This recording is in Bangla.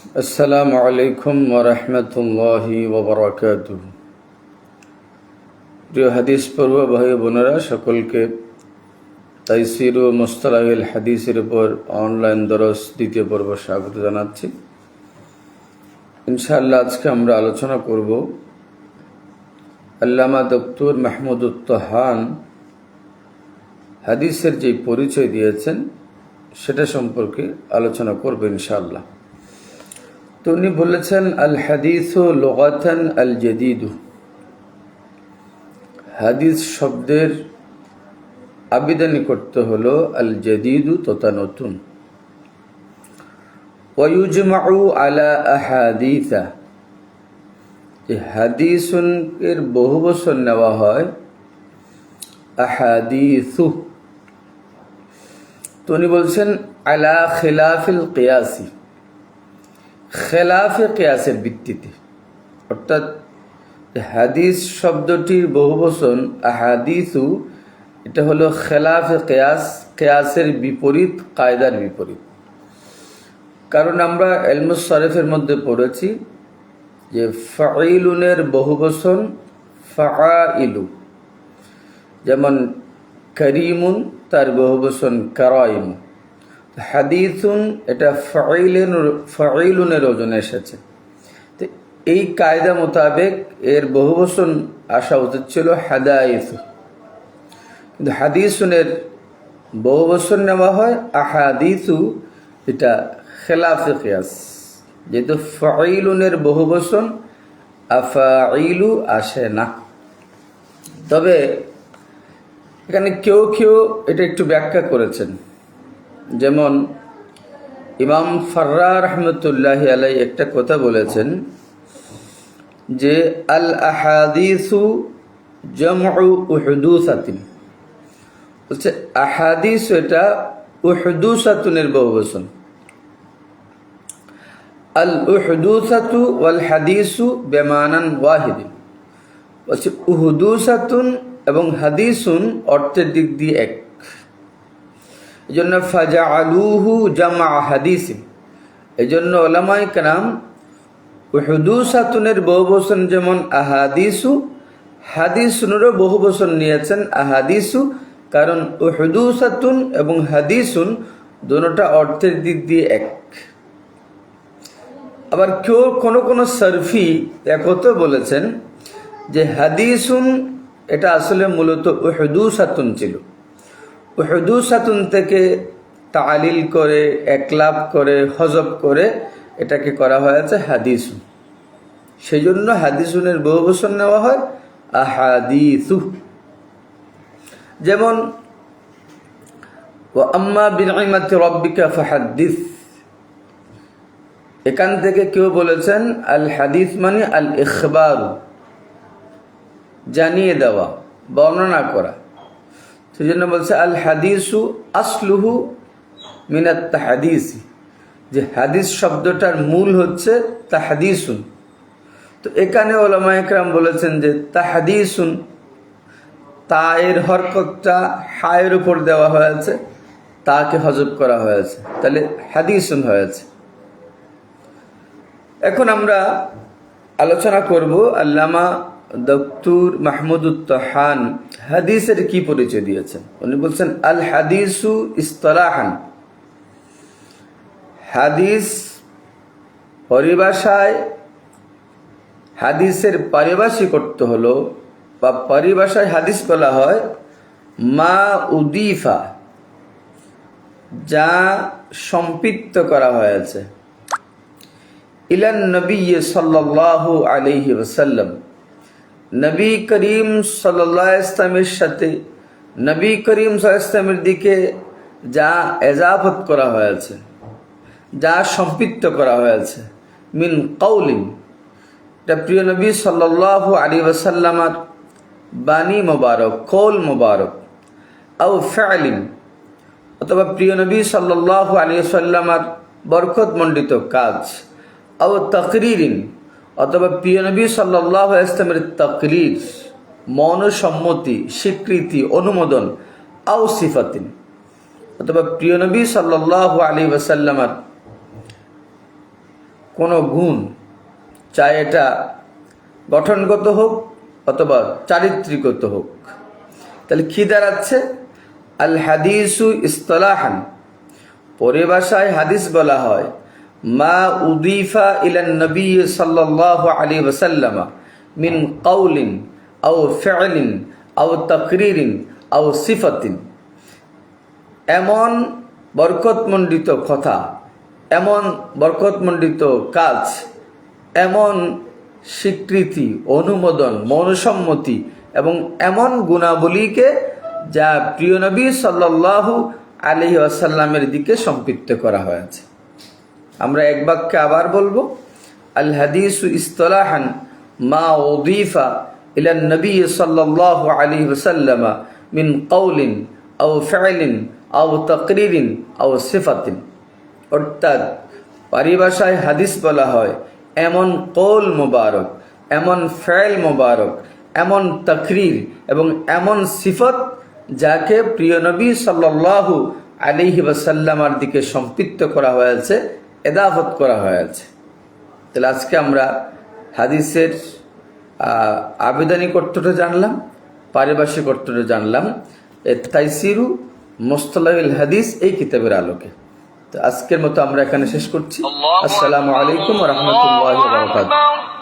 আসসালামু আলাইকুম ওরহমতুল্লাহ ওবরাকাত প্রিয় হাদিস পূর্ব ভাই বোনেরা, সকলকে তাইসির ও মোস্তালাহিল হাদিসের উপর অনলাইন দরস দ্বিতীয় পর্ব স্বাগত জানাচ্ছি। ইনশাআল্লাহ আজকে আমরা আলোচনা করব আল্লামা দপ্তর মাহমুদ উত্তহান হাদিসের যে পরিচয় দিয়েছেন, সেটা সম্পর্কে আলোচনা করব ইনশাআল্লাহ। তো উনি বলেছেন, আল হাদিস ও লোগাথান আল জদিদু। হাদিস শব্দের আবেদনী করতে হলো, আল জদিদু তথা নতুন। ওয়ুজমাউ আলা আহাদিসা। যে হাদিসুন এর বহু বছর নেওয়া হয়, আহাদিসু। তো বলছেন, আলা খিলাফিল কিয়াসি। খেলাফে কেয়াসের ভিত্তিতে। অর্থাৎ হাদিস শব্দটির বহুবচন আহাদিসু, এটা হলো খেলাফে কেয়াস, কেয়াসের বিপরীত, কায়দার বিপরীত। কারণ আমরা এলমুস শরেফের মধ্যে পড়েছি যে ফাইলুনের বহুবচন ফাইলু যেমন করিমুন, তার বহুবচন কারাইমু। হাদিসুন, এটা ফাইলেন ফাইলুনের ওজনে এসেছে। তো এই কায়দা মোতাবেক এর বহু বছর আসা উচিত ছিল হাদাইসু কিন্তু হাদিসুনের বহু বছর নেওয়া হয়, আহাদিসু এটা খেলাফে কিয়াস। যেহেতু ফাইলুনের বহু বছর আফাইলু আসে না। তবে এখানে কেউ কেউ এটা একটু ব্যাখ্যা করেছেন। যেমন ইমাম ফার্রা রহমতুল্লাহ আলাই একটা কথা বলেছেন যে, আল আহাদিসু জমউ উহদুসাতিন। বলছে, আহাদিস এটা উহদুসাতুনের বহুবচন। আল উহদুসাতু ওয়াল হাদিসু বেমানান ওয়াহিদিন। বলছে, উহদুসাতুন এবং হাদিসুন অর্থের দিক দিয়ে এক। এই জন্য ফাজা আলুহু জামা হাদিস এই জন্য ওলামাই কালাম হুদুসাতুনের বহু বচন যেমন আহাদিসু, হাদিসুনেরও বহু বচন নিয়েছেন আহাদিসু, কারণ হুদুসাতুন এবং হাদিসুন দুটা অর্থের দিক দিয়ে এক। আবার কেউ কোনো কোনো সরফি একত বলেছেন যে হাদিসুন এটা আসলে মূলত উহদুসাতুন ছিল। হুদুসাতুন থেকে তালিল করে, একলাপ করে, হজব করে এটাকে করা হয়েছে হাদিসু সেই জন্য হাদিসুনের বহু বছর নেওয়া হয় আহাদিসু। যেমন এখান থেকে কেউ বলেছেন, আল হাদিস মানে আল ইখবারু। জানিয়ে দেওয়া, বর্ণনা করা। সেই জন্য বলছে, আল হাদিসু আসলুহু মিনাত তাহাদিসি। যে হাদিস শব্দটার মূল হচ্ছে তাহাদিসুন। তো এখানে ওলামা একরাম বলেছেন যে তাহাদিসুন, তায়ের হরকতটা হায়ের উপর দেওয়া হয়েছে, তাকে হজব করা হয়েছে। তাহলে হাদিসুন হয়েছে। এখন আমরা আলোচনা করব আল্লামা দক্তুর মাহমুদুত্তহান হাদিসের কি পরিচয় দিয়েছেন? উনি বলছেন, আল হাদিসু ইস্তলাহান। হাদিস পরিভাষায় হাদিসের পারিভাষিক করতে হলো, বা পরিভাষায় হাদিস বলা হয়, মা উদিফা, যা সম্পৃক্ত করা হয়েছে। ইলান নবী সাল্লাল্লাহু আলাইহি ওয়াসাল্লাম। নবী করিম সাল্লাহ ইসলামের সাথে, নবী করিম ইসলামের দিকে যা এজাফত করা হয়েছে, যা সম্পৃক্ত করা হয়েছে, মিন কৌলিন এটা প্রিয় নবী সাল্লাহ আলী ওসাল্লামার বাণী মোবারক কৌল মোবারক আউ ফ্যালিম অথবা প্রিয় নবী সাল্লাহ আলী সাল্লামার বরকত মণ্ডিত কাজ আউ তকরিরিন। অথবা প্রিয় নবী সাল্লাহ ইসলামের মনসম্মতি, স্বীকৃতি, অনুমোদন আউ সিফাতিন। অথবা প্রিয় নবী সাল্লাহ আলী ওসাল্লামার কোনো গুণ, চাই এটা গঠনগত হোক অথবা চারিত্রিকত হোক। তাহলে কি দাঁড়াচ্ছে? আল হাদিসু ইস্তলাহান পরিভাষায় হাদিস বলা হয় মা উদিফা মিন ফি'লিন সিফাতিন। এমন বরকতমণ্ডিত কথা, এমন বরকতমণ্ডিত কাজ, এমন স্বীকৃতি, অনুমোদন, মনসম্মতি এবং এমন গুণাবলীকে যা প্রিয় নবী সাল্লাল্লাহু আলহি আসাল্লামের দিকে সম্পৃক্ত করা হয়েছে। আমরা এক বাক্যে আবার বলব, আল হাদিসু ইস্তলাহান মা উদিফা ইলা নবী সাল্লাল্লাহু আলাইহি ওয়াসাল্লাম মিন কওলিন আও ফি'লিন আও তাকরিরিন আও সিফাতিন। অর্থাৎ পারিভাষায় হাদিস বলা হয়, এমন কৌল মোবারক, এমন ফেল মোবারক, এমন তকরির এবং এমন সিফত যাকে প্রিয় নবী সাল্লাল্লাহু আলিহি ওয়াসাল্লামার দিকে সম্পৃক্ত করা হয়েছে এদাফত করা হয়েছে। তাহলে আজকে আমরা হাদিসের আবেদনী কর্তটা জানলাম পারিভাষিক কর্তটা জানলাম। এ তাইসিরু মোস্তলাউল হাদিস এই কিতাবের আলোকে। তো আজকের মতো আমরা এখানে শেষ করছি। আসসালামু আলাইকুম রহমতুল্লাহ